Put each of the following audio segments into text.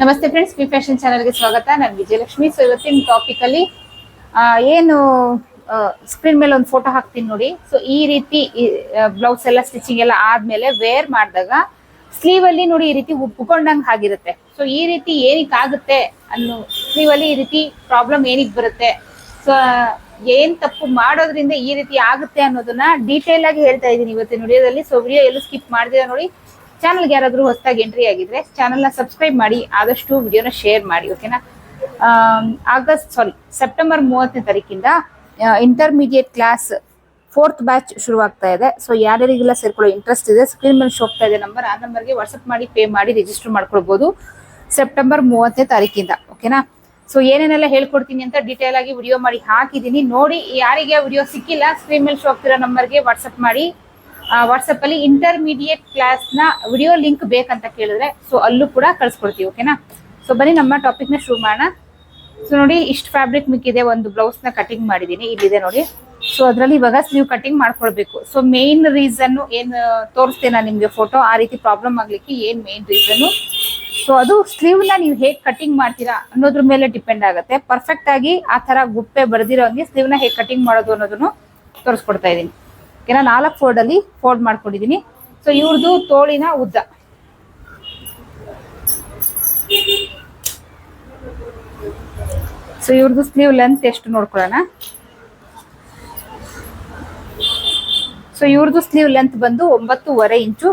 ನಮಸ್ತೆ friends B fashion ಚಾನಲ್ಗೆ ಸ್ವಾಗತ. ನಾನು ವಿಜಯಲಕ್ಷ್ಮಿ. ಸೊ ಇವತ್ತಿನ ಟಾಪಿಕ್ ಅಲ್ಲಿ ಏನು ಸ್ಕ್ರೀನ್ ಮೇಲೆ ಒಂದು ಫೋಟೋ ಹಾಕ್ತೀನಿ ನೋಡಿ. ಸೊ ಈ ರೀತಿ ಬ್ಲೌಸ್ ಎಲ್ಲ ಸ್ಟಿಚಿಂಗ್ ಎಲ್ಲ ಆದ್ಮೇಲೆ ವೇರ್ ಮಾಡಿದಾಗ ಸ್ಲೀವ್ ಅಲ್ಲಿ ನೋಡಿ ಈ ರೀತಿ ಉಪ್ಕೊಂಡಂಗೆ ಆಗಿರುತ್ತೆ. ಸೊ ಈ ರೀತಿ ಏನಕ್ಕೆ ಆಗುತ್ತೆ ಅನ್ನೋ ಸ್ಲೀವ್ ಅಲ್ಲಿ ಈ ರೀತಿ ಪ್ರಾಬ್ಲಮ್ ಏನಕ್ಕೆ ಬರುತ್ತೆ? ಸೊ ಏನ್ ತಪ್ಪು ಮಾಡೋದ್ರಿಂದ ಈ ರೀತಿ ಆಗುತ್ತೆ ಅನ್ನೋದನ್ನ ಡೀಟೇಲ್ ಆಗಿ ಹೇಳ್ತಾ ಇದ್ದೀನಿ ಇವತ್ತಿನ ವಿಡಿಯೋದಲ್ಲಿ. ಸೊ ವಿಡಿಯೋ ಎಲ್ಲೂ ಸ್ಕಿಪ್ ಮಾಡಿದ್ರೆ ನೋಡಿ. ಚಾನಲ್ಗೆ ಯಾರಾದರೂ ಹೊಸದಾಗಿ ಎಂಟ್ರಿ ಆಗಿದ್ರೆ ಚಾನಲ್ನ ಸಬ್ಸ್ಕ್ರೈಬ್ ಮಾಡಿ, ಆದಷ್ಟು ವಿಡಿಯೋನ ಶೇರ್ ಮಾಡಿ ಓಕೆನಾ ಆಗಸ್ಟ್ ಸಾರಿ ಸೆಪ್ಟೆಂಬರ್ ಮೂವತ್ತನೇ ತಾರೀಕಿಂದ ಇಂಟರ್ಮೀಡಿಯೇಟ್ ಕ್ಲಾಸ್ ಫೋರ್ತ್ ಬ್ಯಾಚ್ ಶುರುವಾಗ್ತಾ ಇದೆ. ಸೊ ಯಾರ್ಯಾರಿಗೆಲ್ಲ ಸೇರ್ಕೊಳ್ಳೋ ಇಂಟ್ರೆಸ್ಟ್ ಇದೆ ಸ್ಕ್ರೀನ್ ಮೇಲೆ ಹೋಗ್ತಾ ಇದೆ ನಂಬರ್ ಆ ನಂಬರ್ಗೆ ವಾಟ್ಸಪ್ ಮಾಡಿ ಪೇ ಮಾಡಿ ರಿಜಿಸ್ಟರ್ ಮಾಡ್ಕೊಳ್ಬೋದು ಸೆಪ್ಟೆಂಬರ್ ಮೂವತ್ತನೇ ತಾರೀಕಿಂದ ಓಕೆನಾ ಸೊ ಏನೇನೆಲ್ಲ ಹೇಳ್ಕೊಡ್ತೀನಿ ಅಂತ ಡೀಟೇಲ್ ಆಗಿ ವಿಡಿಯೋ ಮಾಡಿ ಹಾಕಿದ್ದೀನಿ. ನೋಡಿ, ಯಾರಿಗೆ ವಿಡಿಯೋ ಸಿಕ್ಕಿಲ್ಲ ಸ್ಕ್ರೀನ್ ಮೇಲೆ ಶೋ ಆಗ್ತಿರೋ ನಂಬರ್ಗೆ ವಾಟ್ಸಪ್ ಮಾಡಿ. ವಾಟ್ಸಪ್ ಅಲ್ಲಿ ಇಂಟರ್ಮೀಡಿಯೇಟ್ ಕ್ಲಾಸ್ನ ವಿಡಿಯೋ ಲಿಂಕ್ ಬೇಕಂತ ಕೇಳಿದ್ರೆ ಸೊ ಅಲ್ಲೂ ಕೂಡ ಕಳ್ಸ್ಕೊಡ್ತೀವಿ ಓಕೆನಾ ಸೊ ಬನ್ನಿ, ನಮ್ಮ ಟಾಪಿಕ್ನ ಶುರು ಮಾಡೋಣ. ಸೊ ನೋಡಿ, ಇಷ್ಟು ಫ್ಯಾಬ್ರಿಕ್ ಮಿಕ್ಕಿದೆ, ಒಂದು ಬ್ಲೌಸ್ನ ಕಟಿಂಗ್ ಮಾಡಿದೀನಿ, ಇಲ್ಲಿದೆ ನೋಡಿ. ಸೊ ಅದರಲ್ಲಿ ಇವಾಗ ನೀವು ಕಟಿಂಗ್ ಮಾಡ್ಕೊಳ್ಬೇಕು ಸೊ ಮೇನ್ ರೀಸನ್ ಏನ್ ತೋರಿಸ್ತೇನೆ ನಾನು ನಿಮ್ಗೆ ಫೋಟೋ ಆ ರೀತಿ ಪ್ರಾಬ್ಲಮ್ ಆಗ್ಲಿಕ್ಕೆ ಏನ್ ಮೇನ್ ರೀಸನ್ ಸೊ ಅದು ಸ್ಲೀವ್ನ ನೀವು ಹೇಗೆ ಕಟಿಂಗ್ ಮಾಡ್ತೀರಾ ಅನ್ನೋದ್ರ ಮೇಲೆ ಡಿಪೆಂಡ್ ಆಗುತ್ತೆ. ಪರ್ಫೆಕ್ಟ್ ಆಗಿ ಆ ತರ ಗುಪ್ಪೆ ಬರ್ದಿರೋ ಹಂಗೆ ಸ್ಲೀವ್ನ ಹೇಗೆ ಕಟಿಂಗ್ ಮಾಡೋದು ಅನ್ನೋದನ್ನು ತೋರಿಸ್ಕೊಡ್ತಾ ಇದೀನಿ ಓಕೆನಾ ನಾಲ್ಕು ಫೋಲ್ಡ್ ಅಲ್ಲಿ ಫೋಲ್ಡ್ ಮಾಡ್ಕೊಂಡಿದೀನಿ. ಸೊ ಇವ್ರದ್ದು ತೋಳಿನ ಉದ್ದ. ಸೊ ಇವ್ರದ್ದು ಸ್ಲೀವ್ ಲೆಂತ್ ಎಷ್ಟು ನೋಡ್ಕೊಳ್ಳೋಣ? ಸೊ ಇವ್ರದ್ದು ಸ್ಲೀವ್ ಲೆಂತ್ ಬಂದು ಒಂಬತ್ತೂವರೆ ಇಂಚು.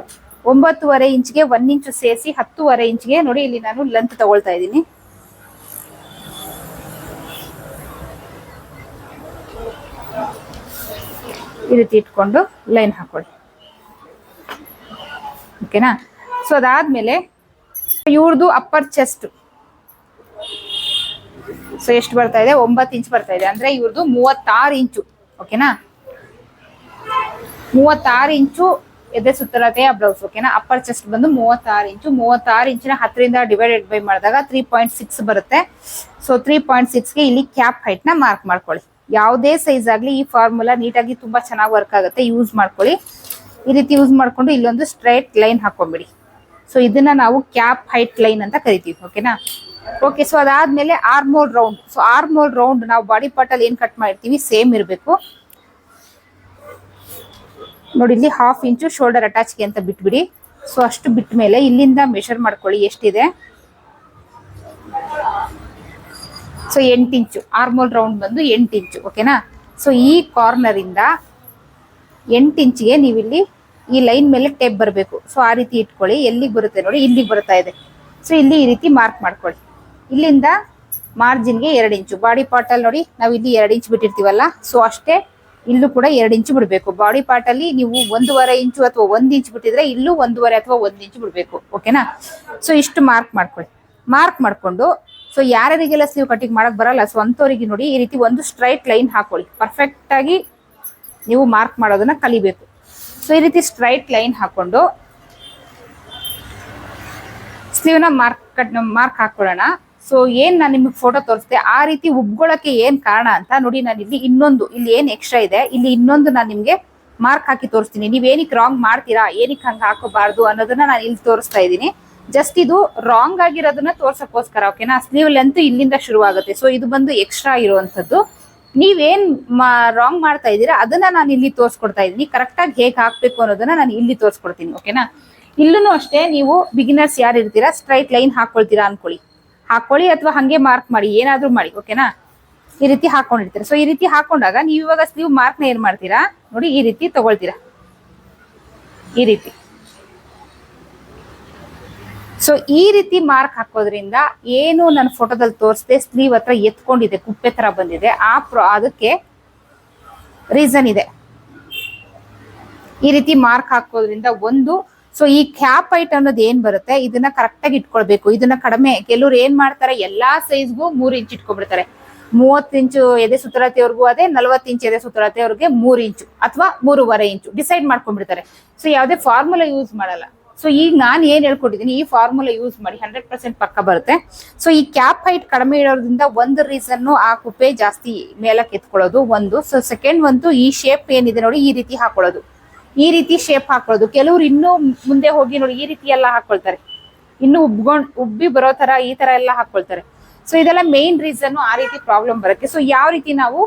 ಒಂಬತ್ತುವರೆ ಇಂಚ್ಗೆ ಒನ್ ಇಂಚು ಸೇರಿಸಿ ಹತ್ತುವರೆ ಇಂಚ್ಗೆ ನೋಡಿ, ಇಲ್ಲಿ ನಾನು ಲೆಂತ್ ತಗೊಳ್ತಾ ಇದ್ದೀನಿ. ಈ ರೀತಿ ಇಟ್ಕೊಂಡು ಲೈನ್ ಹಾಕೊಳ್ಳಿ. ಓಕೆನಾ? ಸೊ ಅದಾದ್ಮೇಲೆ ಇವ್ರದ್ದು ಅಪ್ಪರ್ ಚೆಸ್ಟ್ ಸೊ ಎಷ್ಟು ಬರ್ತಾ ಇದೆ? ಒಂಬತ್ತು ಇಂಚ್ ಬರ್ತಾ ಇದೆ. ಅಂದ್ರೆ ಇವ್ರದ್ದು ಮೂವತ್ತಾರು ಇಂಚು. ಓಕೆನಾ? ಮೂವತ್ತಾರು ಇಂಚು ಎದೆ ಸುತ್ತಳತೆಯ ಬ್ಲೌಸ್ ಓಕೆನಾ? ಅಪ್ಪರ್ ಚೆಸ್ಟ್ ಬಂದು ಮೂವತ್ತಾರು ಇಂಚು. ಮೂವತ್ತಾರು ಇಂಚಿನ ಹತ್ತರಿಂದ ಡಿವೈಡೆಡ್ ಬೈ ಮಾಡಿದಾಗ ತ್ರೀ ಪಾಯಿಂಟ್ ಸಿಕ್ಸ್ ಬರುತ್ತೆ. ಸೊ ತ್ರೀ ಪಾಯಿಂಟ್ ಸಿಕ್ಸ್ಗೆ ಇಲ್ಲಿ ಕ್ಯಾಪ್ ಹೈಟ್ನ ಮಾರ್ಕ್ ಮಾಡ್ಕೊಳ್ಳಿ. ಯಾವುದೇ ಸೈಜ್ ಆಗಲಿ ಈ ಫಾರ್ಮುಲಾ ನೀಟಾಗಿ ತುಂಬಾ ಚೆನ್ನಾಗಿ ವರ್ಕ್ ಆಗುತ್ತೆ ಯೂಸ್ ಮಾಡ್ಕೊಳ್ಳಿ. ಈ ರೀತಿ ಯೂಸ್ ಮಾಡ್ಕೊಂಡು ಇಲ್ಲೊಂದು ಸ್ಟ್ರೈಟ್ ಲೈನ್ ಹಾಕೊಂಬಿಡಿ ಸೊ ಇದನ್ನ ನಾವು ಕ್ಯಾಪ್ ಹೈಟ್ ಲೈನ್ ಅಂತ ಕರಿತೀವಿ ಓಕೆನಾ ಓಕೆ ಸೊ ಅದಾದ್ಮೇಲೆ armhole round so armhole round ನಾವು ಬಾಡಿ ಪಾರ್ಟ್ ಏನು ಏನ್ ಕಟ್ ಮಾಡಿರ್ತೀವಿ ಸೇಮ್ ಇರಬೇಕು. ನೋಡಿ, ಇಲ್ಲಿ ಹಾಫ್ ಇಂಚು ಶೋಲ್ಡರ್ ಅಟ್ಯಾಚ್ಗೆ ಅಂತ ಬಿಟ್ಬಿಡಿ. ಸೊ ಅಷ್ಟು ಬಿಟ್ಟ ಮೇಲೆ ಇಲ್ಲಿಂದ ಮೆಷರ್ ಮಾಡ್ಕೊಳ್ಳಿ ಎಷ್ಟಿದೆ. ಸೊ ಎಂಟು ಇಂಚು. ಆರ್ಮೋಲ್ ರೌಂಡ್ ಬಂದು ಎಂಟು ಇಂಚು. ಓಕೆನಾ ಸೊ ಈ ಕಾರ್ನರಿಂದ ಎಂಟು ಇಂಚಿಗೆ ನೀವಿಲ್ಲಿ ಈ ಲೈನ್ ಮೇಲೆ ಟೇಪ್ ಬರಬೇಕು. ಸೊ ಆ ರೀತಿ ಇಟ್ಕೊಳ್ಳಿ. ಎಲ್ಲಿಗೆ ಬರುತ್ತೆ ನೋಡಿ? ಇಲ್ಲಿಗೆ ಬರ್ತಾ ಇದೆ. ಸೊ ಇಲ್ಲಿ ಈ ರೀತಿ ಮಾರ್ಕ್ ಮಾಡ್ಕೊಳ್ಳಿ. ಇಲ್ಲಿಂದ ಮಾರ್ಜಿನ್ಗೆ ಎರಡು ಇಂಚು. ಬಾಡಿ ಪಾರ್ಟಲ್ಲಿ ನೋಡಿ, ನಾವು ಇಲ್ಲಿ ಎರಡು ಇಂಚು ಬಿಟ್ಟಿರ್ತೀವಲ್ಲ? ಸೊ ಅಷ್ಟೇ ಇಲ್ಲೂ ಕೂಡ ಎರಡು ಇಂಚು ಬಿಡಬೇಕು. ಬಾಡಿ ಪಾರ್ಟಲ್ಲಿ ನೀವು ಒಂದೂವರೆ ಇಂಚು ಅಥವಾ ಒಂದು ಇಂಚು ಬಿಟ್ಟಿದ್ರೆ ಇಲ್ಲೂ ಒಂದೂವರೆ ಅಥವಾ ಒಂದು ಇಂಚು ಬಿಡಬೇಕು. ಓಕೆನಾ ಸೊ ಇಷ್ಟು ಮಾರ್ಕ್ ಮಾಡ್ಕೊಳ್ಳಿ. ಮಾರ್ಕ್ ಮಾಡ್ಕೊಂಡು ಸೊ ಯಾರ್ಯಾರಿಗೆಲ್ಲ ಸ್ಲೀವ್ ಕಟ್ಟಿಂಗ್ ಮಾಡಕ್ ಬರಲ್ಲ ಸೊ ನೋಡಿ ಈ ರೀತಿ ಒಂದು ಸ್ಟ್ರೈಟ್ ಲೈನ್ ಹಾಕೊಳ್ಳಿ. ಪರ್ಫೆಕ್ಟ್ ಆಗಿ ನೀವು ಮಾರ್ಕ್ ಮಾಡೋದನ್ನ ಕಲಿಬೇಕು. ಸೊ ಈ ರೀತಿ ಸ್ಟ್ರೈಟ್ ಲೈನ್ ಹಾಕೊಂಡು ಸ್ಲೀವ್ನ ಮಾರ್ಕ್ ಕಟ್ ಮಾರ್ಕ್ ಹಾಕೊಳ್ಳೋಣ. ಸೊ ಏನ್ ನಾನು ನಿಮಗೆ ಫೋಟೋ ತೋರಿಸ್ದೆ, ಆ ರೀತಿ ಉಬ್ಗೊಳಕ್ಕೆ ಏನ್ ಕಾರಣ ಅಂತ ನೋಡಿ ನಾನು ಇಲ್ಲಿ ಇನ್ನೊಂದು, ಇಲ್ಲಿ ಏನ್ ಎಕ್ಸ್ಟ್ರಾ ಇದೆ, ಇಲ್ಲಿ ಇನ್ನೊಂದು ನಾನು ನಿಮ್ಗೆ ಮಾರ್ಕ್ ಹಾಕಿ ತೋರಿಸ್ತೀನಿ. ನೀವೇನಕ್ಕೆ ರಾಂಗ್ ಮಾಡ್ತೀರಾ, ಏನಕ್ಕೆ ಹಂಗೆ ಹಾಕೋಬಾರ್ದು ಅನ್ನೋದನ್ನ ನಾನು ಇಲ್ಲಿ ತೋರಿಸ್ತಾ ಇದ್ದೀನಿ. ಜಸ್ಟ್ ಇದು ರಾಂಗ್ ಆಗಿರೋದನ್ನ ತೋರ್ಸಕ್ಕೋಸ್ಕರ ಓಕೆನಾ ಸ್ಲೀವ್ ಲೆಂತ್ ಇಲ್ಲಿಂದ ಶುರುವಾಗುತ್ತೆ. ಸೊ ಇದು ಬಂದು ಎಕ್ಸ್ಟ್ರಾ ಇರುವಂತದ್ದು ನೀವೇನ್ ರಾಂಗ್ ಮಾಡ್ತಾ ಇದ್ದೀರಾ? ಅದನ್ನ ನಾನು ಇಲ್ಲಿ ತೋರಿಸ್ಕೊಡ್ತಾ ಇದ್ದೀನಿ. ಕರೆಕ್ಟ್ ಆಗಿ ಹೇಗೆ ಹಾಕ್ಬೇಕು ಅನ್ನೋದನ್ನ ನಾನು ಇಲ್ಲಿ ತೋರಿಸ್ಕೊಡ್ತೀನಿ ಓಕೆನಾ ಇಲ್ಲೂ ಅಷ್ಟೇ, ನೀವು ಬಿಗಿನರ್ಸ್ ಯಾರು ಇರ್ತೀರಾ? ಸ್ಟ್ರೈಟ್ ಲೈನ್ ಹಾಕೊಳ್ತೀರಾ ಅನ್ಕೊಳ್ಳಿ. ಹಾಕೊಳ್ಳಿ ಅಥವಾ ಹಂಗೆ ಮಾರ್ಕ್ ಮಾಡಿ, ಏನಾದ್ರೂ ಮಾಡಿ ಓಕೆನಾ ಈ ರೀತಿ ಹಾಕೊಂಡಿರ್ತೀರಾ. ಸೊ ಈ ರೀತಿ ಹಾಕೊಂಡಾಗ ನೀವು ಇವಾಗ ಸ್ಲೀವ್ ಮಾರ್ಕ್ನ ಏನ್ ಮಾಡ್ತೀರಾ? ನೋಡಿ, ಈ ರೀತಿ ತಗೊಳ್ತೀರಾ. ಈ ರೀತಿ. ಸೊ ಈ ರೀತಿ ಮಾರ್ಕ್ ಹಾಕೋದ್ರಿಂದ ಏನು ನನ್ನ ಫೋಟೋದಲ್ಲಿ ತೋರಿಸ್ದೆ ಸ್ಲೀವ್ ಹತ್ರ ಎತ್ಕೊಂಡಿದೆ, ಕುಪ್ಪೆ ತರ ಬಂದಿದೆ. ಆ ಪ್ರ ಅದಕ್ಕೆ ರೀಸನ್ ಇದೆ. ಈ ರೀತಿ ಮಾರ್ಕ್ ಹಾಕೋದ್ರಿಂದ ಒಂದು ಸೊ ಈ ಕ್ಯಾಪ್ ಹೈಟ್ ಅನ್ನೋದು ಏನ್ ಬರುತ್ತೆ? ಇದನ್ನ ಕರೆಕ್ಟ್ ಆಗಿ ಇಟ್ಕೊಳ್ಬೇಕು. ಇದನ್ನ ಕಡಿಮೆ, ಕೆಲವ್ರು ಏನ್ ಮಾಡ್ತಾರೆ? ಎಲ್ಲಾ ಸೈಜ್ಗೂ ಮೂರ್ ಇಂಚ್ ಇಟ್ಕೊಂಡ್ಬಿಡ್ತಾರೆ. ಮೂವತ್ತು ಇಂಚು ಎದೆ ಸುತ್ತಳತೆವರೆಗೂ ಅದೇ, ನಲವತ್ತು ಇಂಚ್ ಎದೆ ಸುತ್ತಳತೆವರೆಗೆ ಮೂರ್ ಇಂಚು ಅಥವಾ ಮೂರುವರೆ ಇಂಚು ಡಿಸೈಡ್ ಮಾಡ್ಕೊಂಡ್ಬಿಡ್ತಾರೆ. ಸೊ ಯಾವುದೇ ಫಾರ್ಮುಲಾ ಯೂಸ್ ಮಾಡಲ್ಲ. ಸೊ ಈಗ ನಾನು ಏನ್ ಹೇಳ್ಕೊಟ್ಟಿದ್ದೀನಿ ಈ ಫಾರ್ಮುಲಾ ಯೂಸ್ ಮಾಡಿ ಹಂಡ್ರೆಡ್ ಪರ್ಸೆಂಟ್ ಪಕ್ಕ ಬರುತ್ತೆ. ಸೊ ಈ ಕ್ಯಾಪ್ ಹೈಟ್ ಕಡಿಮೆ ಇರೋದ್ರಿಂದ ಒಂದು ರೀಸನ್ ಆ ಕುಪ್ಪೆ ಜಾಸ್ತಿ ಮೇಲಕ್ಕೆ ಎತ್ಕೊಳ್ಳೋದು, ಒಂದು. ಸೊ ಸೆಕೆಂಡ್ ಒಂದು ಈ ಶೇಪ್ ಏನಿದೆ ನೋಡಿ, ಈ ರೀತಿ ಹಾಕೊಳ್ಳೋದು. ಈ ರೀತಿ ಶೇಪ್ ಹಾಕೊಳ್ಳೋದು. ಕೆಲವ್ರು ಇನ್ನೂ ಮುಂದೆ ಹೋಗಿ ನೋಡಿ, ಈ ರೀತಿ ಎಲ್ಲ ಹಾಕೊಳ್ತಾರೆ. ಇನ್ನು ಉಬ್ಗೊಂಡ್ ಉಬ್ಬಿ ಬರೋ ತರ ಈ ತರ ಎಲ್ಲ ಹಾಕೊಳ್ತಾರೆ. ಸೊ ಇದೆಲ್ಲ ಮೇನ್ ರೀಸನ್ ಆ ರೀತಿ ಪ್ರಾಬ್ಲಮ್ ಬರುತ್ತೆ ಸೊ ಯಾವ ರೀತಿ ನಾವು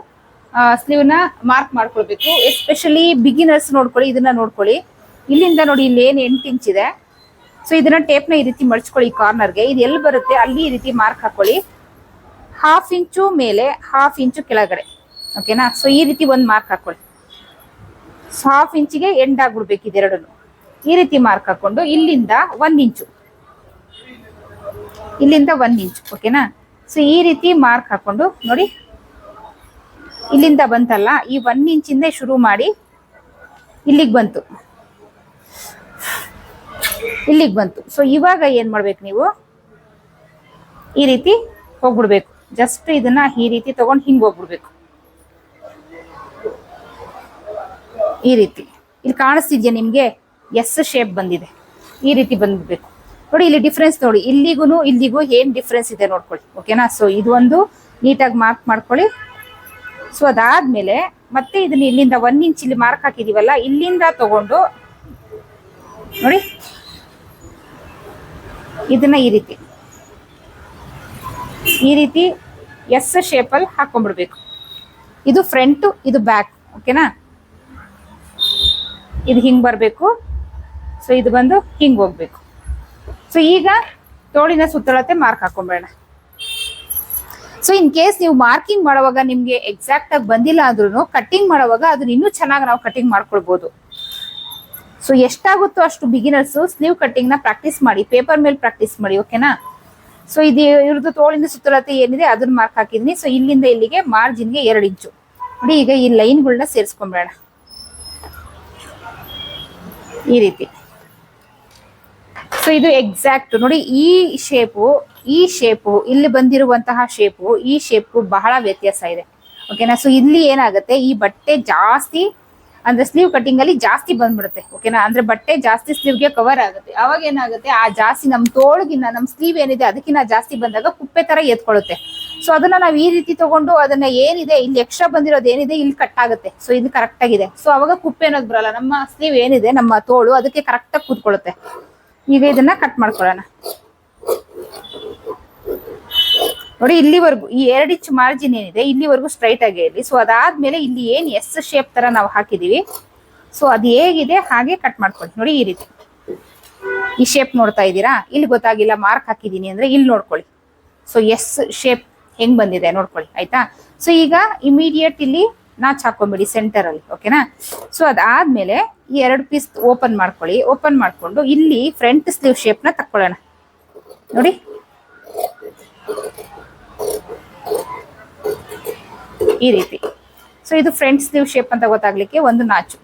ಸ್ಲೀವ್ ಮಾರ್ಕ್ ಮಾಡ್ಕೊಳ್ಬೇಕು? ಎಸ್ಪೆಷಲಿ ಬಿಗಿನರ್ಸ್ ನೋಡ್ಕೊಳ್ಳಿ, ಇದನ್ನ ನೋಡ್ಕೊಳ್ಳಿ. ಇಲ್ಲಿಂದ ನೋಡಿ ಇಲ್ಲಿ ಏನು ಎಂಟು ಇಂಚ್ ಇದೆ. ಸೊ ಇದನ್ನ ಟೇಪ್ನ ಈ ರೀತಿ ಮಡ್ಚ್ಕೊಳ್ಳಿ ಕಾರ್ನರ್ಗೆ ಇದು ಎಲ್ಲಿ ಬರುತ್ತೆ? ಅಲ್ಲಿ ಈ ರೀತಿ ಮಾರ್ಕ್ ಹಾಕೊಳ್ಳಿ. ಹಾಫ್ ಇಂಚು ಮೇಲೆ ಹಾಫ್ ಇಂಚು ಕೆಳಗಡೆ. ಓಕೆನಾ ಸೊ ಈ ರೀತಿ ಒಂದು ಮಾರ್ಕ್ ಹಾಕೊಳ್ಳಿ. ಹಾಫ್ ಇಂಚಿಗೆ ಎಂಡ್ ಆಗ್ಬಿಡ್ಬೇಕು ಇದೆರಡನ್ನು ಈ ರೀತಿ ಮಾರ್ಕ್ ಹಾಕೊಂಡು ಇಲ್ಲಿಂದ ಒಂದ್ ಇಂಚು ಇಲ್ಲಿಂದ ಒಂದ್ ಇಂಚು ಓಕೆನಾ ಸೊ ಈ ರೀತಿ ಮಾರ್ಕ್ ಹಾಕೊಂಡು ನೋಡಿ. ಇಲ್ಲಿಂದ ಬಂತಲ್ಲ? ಈ ಒಂದ್ ಇಂಚಿಂದ ಶುರು ಮಾಡಿ ಇಲ್ಲಿಗೆ ಬಂತು. ಇಲ್ಲಿಗೆ ಬಂತು. ಸೊ ಇವಾಗ ಏನು ಮಾಡ್ಬೇಕು ನೀವು? ಈ ರೀತಿ ಹೋಗ್ಬಿಡ್ಬೇಕು. ಜಸ್ಟ್ ಇದನ್ನ ಈ ರೀತಿ ತಗೊಂಡು ಹಿಂಗೆ ಹೋಗ್ಬಿಡ್ಬೇಕು. ಈ ರೀತಿ. ಇಲ್ಲಿ ಕಾಣಿಸ್ತಿದ್ಯಾ ನಿಮಗೆ? ಎಸ್ ಶೇಪ್ ಬಂದಿದೆ. ಈ ರೀತಿ ಬಂದ್ಬಿಡ್ಬೇಕು. ನೋಡಿ, ಇಲ್ಲಿ ಡಿಫ್ರೆನ್ಸ್ ನೋಡಿ. ಇಲ್ಲಿಗೂ ಇಲ್ಲಿಗೂ ಏನು ಡಿಫ್ರೆನ್ಸ್ ಇದೆ ನೋಡ್ಕೊಳ್ಳಿ. ಓಕೆನಾ ಸೊ ಇದು ಒಂದು ನೀಟಾಗಿ ಮಾರ್ಕ್ ಮಾಡ್ಕೊಳ್ಳಿ. ಸೊ ಅದಾದ್ಮೇಲೆ ಮತ್ತೆ ಇದನ್ನ ಇಲ್ಲಿಂದ ಒನ್ ಇಂಚ್ ಇಲ್ಲಿ ಮಾರ್ಕ್ ಹಾಕಿದೀವಲ್ಲ, ಇಲ್ಲಿಂದ ತಗೊಂಡು ನೋಡಿ. ಇದನ್ನ ಈ ರೀತಿ. ಈ ರೀತಿ ಎಸ್ ಶೇಪಲ್ಲಿ ಹಾಕೊಂಡ್ಬಿಡ್ಬೇಕು. ಇದು ಫ್ರಂಟು ಇದು ಬ್ಯಾಕ್ ಓಕೆನಾ ಇದು ಹಿಂಗೆ ಬರಬೇಕು. ಸೊ ಇದು ಬಂದು ಹಿಂಗೆ ಹೋಗ್ಬೇಕು. ಸೊ ಈಗ ತೋಳಿನ ಸುತ್ತಳತೆ ಮಾರ್ಕ್ ಹಾಕೊಂಬೇಡ ಸೊ ಇನ್ ಕೇಸ್ ನೀವು ಮಾರ್ಕಿಂಗ್ ಮಾಡುವಾಗ ನಿಮಗೆ ಎಕ್ಸಾಕ್ಟ್ ಆಗಿ ಬಂದಿಲ್ಲ ಅಂದ್ರೂ ಕಟ್ಟಿಂಗ್ ಮಾಡುವಾಗ ಅದನ್ನ ಇನ್ನೂ ಚೆನ್ನಾಗಿ ನಾವು ಕಟ್ಟಿಂಗ್ ಮಾಡ್ಕೊಳ್ಬಹುದು ಸೊ ಎಷ್ಟಾಗುತ್ತೋ ಅಷ್ಟು ಬಿಗಿನರ್ಸ್ ಸ್ಲೀವ್ ಕಟ್ಟಿಂಗ್ನ ಪ್ರಾಕ್ಟೀಸ್ ಮಾಡಿ ಪೇಪರ್ ಮೇಲೆ ಪ್ರಾಕ್ಟೀಸ್ ಮಾಡಿ ಓಕೆನಾ ಸೊ ಇದು ಇವ್ರದ್ದು ತೋಳಿನ ಸುತ್ತಲತೆ ಏನಿದೆ ಅದನ್ನ ಮಾರ್ಕ್ ಹಾಕಿದೀನಿ. ಸೊ ಇಲ್ಲಿಂದ ಇಲ್ಲಿಗೆ ಮಾರ್ಜಿನ್ಗೆ ಎರಡು ಇಂಚು ನೋಡಿ, ಈಗ ಈ ಲೈನ್ಗಳನ್ನ ಸೇರಿಸ್ಕೊಂಬೇಡ ಈ ರೀತಿ. ಸೊ ಇದು ಎಕ್ಸಾಕ್ಟ್ ನೋಡಿ, ಈ ಶೇಪು ಈ ಶೇಪು ಇಲ್ಲಿ ಬಂದಿರುವಂತಹ ಶೇಪು ಈ ಶೇಪು ಬಹಳ ವ್ಯತ್ಯಾಸ ಇದೆ. ಓಕೆನಾ ಸೊ ಇಲ್ಲಿ ಏನಾಗುತ್ತೆ, ಈ ಬಟ್ಟೆ ಜಾಸ್ತಿ ಅಂದ್ರೆ ಸ್ಲೀವ್ ಕಟಿಂಗ್ ಅಲ್ಲಿ ಜಾಸ್ತಿ ಬಂದ್ಬಿಡುತ್ತೆ ಓಕೆನಾ ಅಂದ್ರೆ ಬಟ್ಟೆ ಜಾಸ್ತಿ ಸ್ಲೀವ್ಗೆ ಕವರ್ ಆಗುತ್ತೆ. ಅವಾಗ ಏನಾಗುತ್ತೆ? ಆ ಜಾಸ್ತಿ ನಮ್ ತೋಳ್ಗಿನ್ನ, ನಮ್ ಸ್ಲೀವ್ ಏನಿದೆ ಅದಕ್ಕಿಂತ ಜಾಸ್ತಿ ಬಂದಾಗ ಕುಪ್ಪೆ ತರ ಎತ್ಕೊಳ್ಳುತ್ತೆ ಸೊ ಅದನ್ನ ನಾವ್ ಈ ರೀತಿ ತಗೊಂಡು ಅದನ್ನ ಏನಿದೆ, ಇಲ್ಲಿ ಎಕ್ಸ್ಟ್ರಾ ಬಂದಿರೋದು ಏನಿದೆ, ಇಲ್ಲಿ ಕಟ್ ಆಗುತ್ತೆ. ಸೊ ಇದು ಕರೆಕ್ಟ್ ಆಗಿದೆ. ಸೊ ಅವಾಗ ಕುಪ್ಪೆ ಅನ್ನೋದು ಬರಲ್ಲ. ನಮ್ಮ ಸ್ಲೀವ್ ಏನಿದೆ, ನಮ್ಮ ತೋಳು ಅದಕ್ಕೆ ಕರೆಕ್ಟ್ ಆಗಿ ಕೂತ್ಕೊಳ್ಳುತ್ತೆ ಈಗ ಇದನ್ನ ಕಟ್ ಮಾಡ್ಕೊಳ್ಳೋಣ. ನೋಡಿ, ಇಲ್ಲಿವರೆಗೂ ಈ ಎರಡು ಇಂಚ್ ಮಾರ್ಜಿನ್ ಏನಿದೆ, ಇಲ್ಲಿವರೆಗೂ ಸ್ಟ್ರೈಟ್ ಆಗಿ ಇರಲಿ. ಸೊ ಅದಾದ್ಮೇಲೆ ಇಲ್ಲಿ ಏನು ಎಸ್ ಶೇಪ್ ತರ ನಾವು ಹಾಕಿದೀವಿ. ಸೊ ಅದು ಹೇಗಿದೆ, ಹಾಗೆ ಕಟ್ ಮಾಡ್ಕೊಳ್ಳಿ ನೋಡಿ, ಈ ರೀತಿ. ಈ ಶೇಪ್ ನೋಡ್ತಾ ಇದ್ದೀರಾ? ಇಲ್ಲಿ ಗೊತ್ತಾಗಿಲ್ಲ ಮಾರ್ಕ್ ಹಾಕಿದೀನಿ ಅಂದ್ರೆ ಇಲ್ಲಿ ನೋಡ್ಕೊಳ್ಳಿ. ಸೊ ಎಸ್ ಶೇಪ್ ಹೆಂಗ್ ಬಂದಿದೆ ನೋಡ್ಕೊಳ್ಳಿ, ಆಯ್ತಾ? ಸೊ ಈಗ ಇಮಿಡಿಯೇಟ್ ಇಲ್ಲಿ ನಾಚ್ ಹಾಕೊಂಬಿಡಿ ಸೆಂಟರ್ ಅಲ್ಲಿ ಓಕೆನಾ ಸೊ ಅದಾದ್ಮೇಲೆ ಈ ಎರಡು ಪೀಸ್ ಓಪನ್ ಮಾಡ್ಕೊಳ್ಳಿ. ಓಪನ್ ಮಾಡ್ಕೊಂಡು ಇಲ್ಲಿ ಫ್ರಂಟ್ ಸ್ಲೀವ್ ಶೇಪ್ನ ತಕ್ಕೊಳ್ಳೋಣ. ನೋಡಿ. ಈ ರೀತಿ. ಸೊ ಇದು ಫ್ರಂಟ್ ಸ್ಲೀವ್ ಶೇಪ್ ಅಂತ ಗೊತ್ತಾಗ್ಲಿಕ್ಕೆ ಒಂದು ನಾಚು.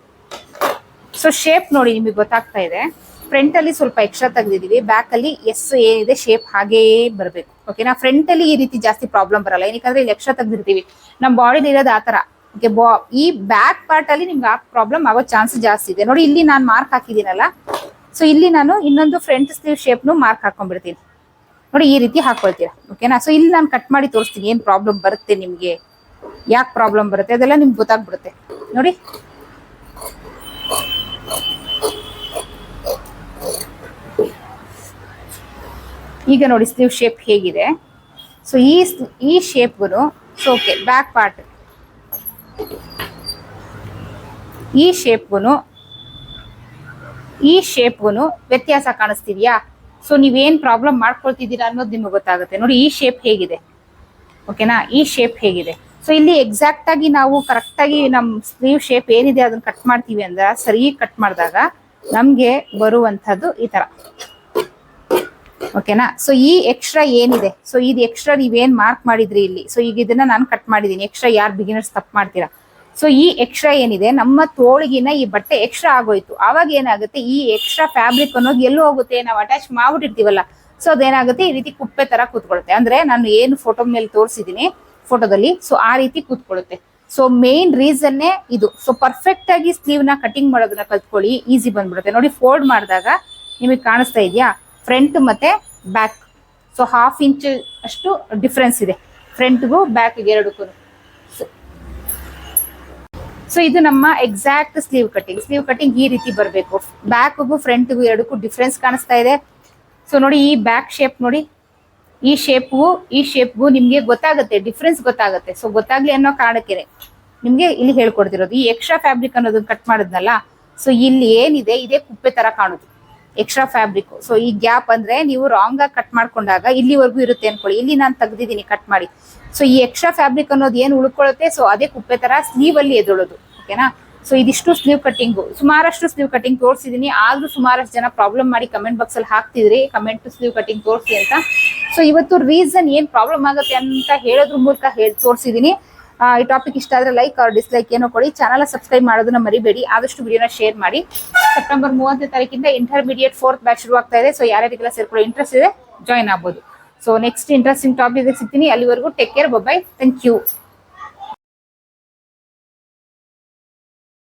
ಸೊ ಶೇಪ್ ನೋಡಿ ನಿಮಗೆ ಗೊತ್ತಾಗ್ತಾ ಇದೆ. ಫ್ರಂಟ್ ಅಲ್ಲಿ ಸ್ವಲ್ಪ ಎಕ್ಸ್ಟ್ರಾ ತೆಗೆದಿದ್ದೀವಿ. ಬ್ಯಾಕ್ ಅಲ್ಲಿ ಎಸ್ ಏನಿದೆ ಶೇಪ್ ಹಾಗೇ ಬರಬೇಕು. ಓಕೆನಾ ಫ್ರಂಟ್ ಅಲ್ಲಿ ಈ ರೀತಿ ಜಾಸ್ತಿ ಪ್ರಾಬ್ಲಮ್ ಬರಲ್ಲ. ಏನಕ್ಕಂದ್ರೆ ಇಲ್ಲಿ ಎಕ್ಸ್ಟ್ರಾ ತೆಗೆದಿರ್ತೀವಿ. ನಮ್ಮ ಬಾಡಿಲಿ ಇರೋದು ಆ ತರ ಓಕೆ ಬಾ ಈ ಬ್ಯಾಕ್ ಪಾರ್ಟ್ ಅಲ್ಲಿ ನಿಮ್ಗೆ ಆ ಪ್ರಾಬ್ಲಮ್ ಆಗೋ ಚಾನ್ಸ್ ಜಾಸ್ತಿ ಇದೆ. ನೋಡಿ, ಇಲ್ಲಿ ನಾನು ಮಾರ್ಕ್ ಹಾಕಿದ್ದೀನಲ್ಲ. ಸೊ ಇಲ್ಲಿ ನಾನು ಇನ್ನೊಂದು ಫ್ರಂಟ್ ಸ್ಲೀವ್ ಶೇಪ್ನು ಮಾರ್ಕ್ ಹಾಕೊಂಡ್ಬಿಡ್ತೀನಿ. ನೋಡಿ, ಈ ರೀತಿ ಹಾಕೊಳ್ತೀರಾ? ಓಕೆನಾ ಸೊ ಇಲ್ಲಿ ನಾನು ಕಟ್ ಮಾಡಿ ತೋರಿಸ್ತೀನಿ, ಏನು ಪ್ರಾಬ್ಲಮ್ ಬರುತ್ತೆ ನಿಮಗೆ? ಯಾಕೆ ಪ್ರಾಬ್ಲಮ್ ಬರುತ್ತೆ? ಅದೆಲ್ಲ ನಿಮ್ಗೆ ಗೊತ್ತಾಗ್ಬಿಡುತ್ತೆ. ನೋಡಿ. ಈಗ ನೋಡಿ, ಸ್ಲೀವ್ ಶೇಪ್ ಹೇಗಿದೆ. ಸೊ, ಈ ಈ ಶೇಪ್ಗೂ ಸೊ ಓಕೆ ಬ್ಯಾಕ್ ಪಾರ್ಟ್ ಈ ಶೇಪ್ಗೂ ಈ ಶೇಪ್ಗೂ ವ್ಯತ್ಯಾಸ ಕಾಣಿಸ್ತಿದ್ಯಾ? ಸೊ ನೀವೇನ್ ಪ್ರಾಬ್ಲಮ್ ಮಾಡ್ಕೊಳ್ತಿದ್ದೀರಾ ಅನ್ನೋದು ನಿಮಗೆ ಗೊತ್ತಾಗುತ್ತೆ. ನೋಡಿ, ಈ ಶೇಪ್ ಹೇಗಿದೆ. ಓಕೆನಾ ಈ ಶೇಪ್ ಹೇಗಿದೆ. ಸೊ ಇಲ್ಲಿ ಎಕ್ಸಾಕ್ಟ್ ಆಗಿ ನಾವು ಕರೆಕ್ಟ್ ಆಗಿ ನಮ್ ಸ್ಲೀವ್ ಶೇಪ್ ಏನಿದೆ ಅದನ್ನ ಕಟ್ ಮಾಡ್ತೀವಿ ಅಂದ್ರೆ, ಸರಿ ಕಟ್ ಮಾಡಿದಾಗ ನಮ್ಗೆ ಬರುವಂತದ್ದು ಈ ತರ. ಓಕೆನಾ ಸೊ ಈ ಎಕ್ಸ್ಟ್ರಾ ಏನಿದೆ? ಸೊ ಇದು ಎಕ್ಸ್ಟ್ರಾ ನೀವೇನ್ ಮಾರ್ಕ್ ಮಾಡಿದ್ರಿ ಇಲ್ಲಿ? ಸೊ ಈಗ ಇದನ್ನ ನಾನು ಕಟ್ ಮಾಡಿದೀನಿ ಎಕ್ಸ್ಟ್ರಾ ಯಾರು ಬಿಗಿನರ್ಸ್ ತಪ್ಪು ಮಾಡ್ತೀರಾ? ಸೊ ಈ ಎಕ್ಸ್ಟ್ರಾ ಏನಿದೆ? ನಮ್ಮ ತೋಳಿಗಿನ ಈ ಬಟ್ಟೆ ಎಕ್ಸ್ಟ್ರಾ ಆಗೋಯ್ತು. ಆವಾಗ ಏನಾಗುತ್ತೆ? ಈ ಎಕ್ಸ್ಟ್ರಾ ಫ್ಯಾಬ್ರಿಕ್ ಅನ್ನೋದು ಎಲ್ಲೂ ಹೋಗುತ್ತೆ? ನಾವು ಅಟ್ಯಾಚ್ ಮಾಡ್ಬಿಟ್ಟಿರ್ತೀವಲ್ಲ. ಸೊ ಅದೇನಾಗುತ್ತೆ? ಈ ರೀತಿ ಕುಪ್ಪೆ ತರ ಕೂತ್ಕೊಳ್ಳುತ್ತೆ. ಅಂದ್ರೆ ನಾನು ಏನು ಫೋಟೋ ಮೇಲೆ ತೋರಿಸಿದೀನಿ ಫೋಟೋದಲ್ಲಿ ಸೊ ಆ ರೀತಿ ಕೂತ್ಕೊಳ್ಳುತ್ತೆ. ಸೊ ಮೇನ್ ರೀಸನ್ನೇ ಇದು. ಸೊ ಪರ್ಫೆಕ್ಟ್ ಆಗಿ ಸ್ಲೀವ್ನ ಕಟಿಂಗ್ ಮಾಡೋದನ್ನ ಕಲ್ತ್ಕೊಳ್ಳಿ. ಈಸಿ ಬಂದ್ಬಿಡುತ್ತೆ. ನೋಡಿ ಫೋಲ್ಡ್ ಮಾಡಿದಾಗ ನಿಮಗೆ ಕಾಣಿಸ್ತಾ ಇದೆಯಾ? ಫ್ರಂಟ್ ಮತ್ತೆ ಬ್ಯಾಕ್ ಸೊ ಹಾಫ್ ಇಂಚ್ ಅಷ್ಟು ಡಿಫ್ರೆನ್ಸ್ ಇದೆ. ಫ್ರಂಟ್ಗೂ ಬ್ಯಾಕ್ಗೆ ಎರಡಕ್ಕೂ. ಸೊ ಇದು ನಮ್ಮ exact sleeve cutting sleeve cutting ಈ ರೀತಿ ಬರಬೇಕು. ಬ್ಯಾಕ್ಗೂ ಫ್ರಂಟ್ಗೂ ಎರಡಕ್ಕೂ ಡಿಫ್ರೆನ್ಸ್ ಕಾಣಿಸ್ತಾ ಇದೆ. ಸೊ ನೋಡಿ ಈ ಬ್ಯಾಕ್ ಶೇಪ್ ನೋಡಿ. ಈ ಶೇಪ್ಗೂ ಈ ಶೇಪ್ಗೂ ನಿಮ್ಗೆ ಗೊತ್ತಾಗುತ್ತೆ ಡಿಫ್ರೆನ್ಸ್ ಗೊತ್ತಾಗುತ್ತೆ. ಸೊ ಗೊತ್ತಾಗ್ಲಿ ಅನ್ನೋ ಕಾರಣಕ್ಕೆ ನಿಮ್ಗೆ ಇಲ್ಲಿ ಹೇಳ್ಕೊಡ್ತಿರೋದು, ಈ ಎಕ್ಸ್ಟ್ರಾ ಫ್ಯಾಬ್ರಿಕ್ ಅನ್ನೋದನ್ನ ಕಟ್ ಮಾಡಿದ್ನಲ್ಲ ಸೊ ಇಲ್ಲಿ ಏನಿದೆ, ಇದೇ ಕುಪ್ಪೆ ತರ ಕಾಣುದು ಎಕ್ಸ್ಟ್ರಾ ಫ್ಯಾಬ್ರಿಕ್. ಸೊ ಈ ಗ್ಯಾಪ್ ಅಂದ್ರೆ ನೀವು ರಾಂಗ್ ಆಗಿ ಕಟ್ ಮಾಡ್ಕೊಂಡಾಗ ಇಲ್ಲಿವರೆಗೂ ಇರುತ್ತೆ ಅನ್ಕೊಳ್ಳಿ. ಇಲ್ಲಿ ನಾನು ತೆಗ್ದಿದ್ದೀನಿ ಕಟ್ ಮಾಡಿ. ಸೊ ಈ ಎಕ್ಸ್ಟ್ರಾ ಫ್ಯಾಬ್ರಿಕ್ ಅನ್ನೋದು ಏನು ಉಳ್ಕೊಳ್ಳುತ್ತೆ? ಸೊ ಅದೇ ಕುಪ್ಪೆ ತರ ಸ್ಲೀವ್ ಅಲ್ಲಿ ಎದೊಳೋದು ಓಕೆನಾ ಸೊ ಇದಿಷ್ಟು ಸ್ಲೀವ್ ಕಟ್ಟಿಂಗು ಸುಮಾರಷ್ಟು ಸ್ಲೀವ್ ಕಟ್ಟಿಂಗ್ ತೋರಿಸಿದೀನಿ. ಆದ್ರೂ ಸುಮಾರಷ್ಟು ಜನ ಪ್ರಾಬ್ಲಮ್ ಮಾಡಿ ಕಮೆಂಟ್ ಬಾಕ್ಸ್ ಅಲ್ಲಿ ಹಾಕ್ತಿದ್ರಿ. ಕಮೆಂಟ್ ಸ್ಲೀವ್ ಕಟ್ಟಿಂಗ್ ತೋರಿಸಿ ಅಂತ. ಸೊ ಇವತ್ತು ರೀಸನ್ ಏನ್ ಪ್ರಾಬ್ಲಮ್ ಆಗುತ್ತೆ ಅಂತ ಹೇಳೋದ್ರ ಮೂಲಕ ಹೇಳಿ ತೋರಿಸಿದೀನಿ. ಈ ಟಾಪಿಕ್ ಇಷ್ಟ ಆದ್ರೆ ಲೈಕ್ ಅವ್ರ ಡಿಸ್ಲೈಕ್ ಏನೋ ಕೊಡಿ. ಚಾನಲ್ ಸಬ್ಸ್ಕ್ರೈಬ್ ಮಾಡೋದನ್ನ ಮರಿಬೇಡಿ. ಆದಷ್ಟು ವಿಡಿಯೋನ ಶೇರ್ ಮಾಡಿ. ಸೆಪ್ಟೆಂಬರ್ ಮೂವತ್ತನೇ ತಾರೀಕಿಂದ ಇಂಟರ್ಮೀಡಿಯೇಟ್ ಫೋರ್ತ್ ಬ್ಯಾಚ್ ಶುರು ಆಗ್ತಾ ಇದೆ. ಸೊ ಯಾರ್ಯಾರಿಗೆಲ್ಲ ಸೇರ್ಕೊಳ್ಳೋ ಇಂಟ್ರೆಸ್ಟ್ ಇದೆ ಜಾಯ್ನ್ ಆಗ್ಬೋದು. ಸೊ ನೆಕ್ಸ್ಟ್ ಇಂಟ್ರೆಸ್ಟಿಂಗ್ ಟಾಪಿಕ್ ಸಿಗ್ತೀನಿ. ಅಲ್ಲಿವರೆಗೂ take care bye thank you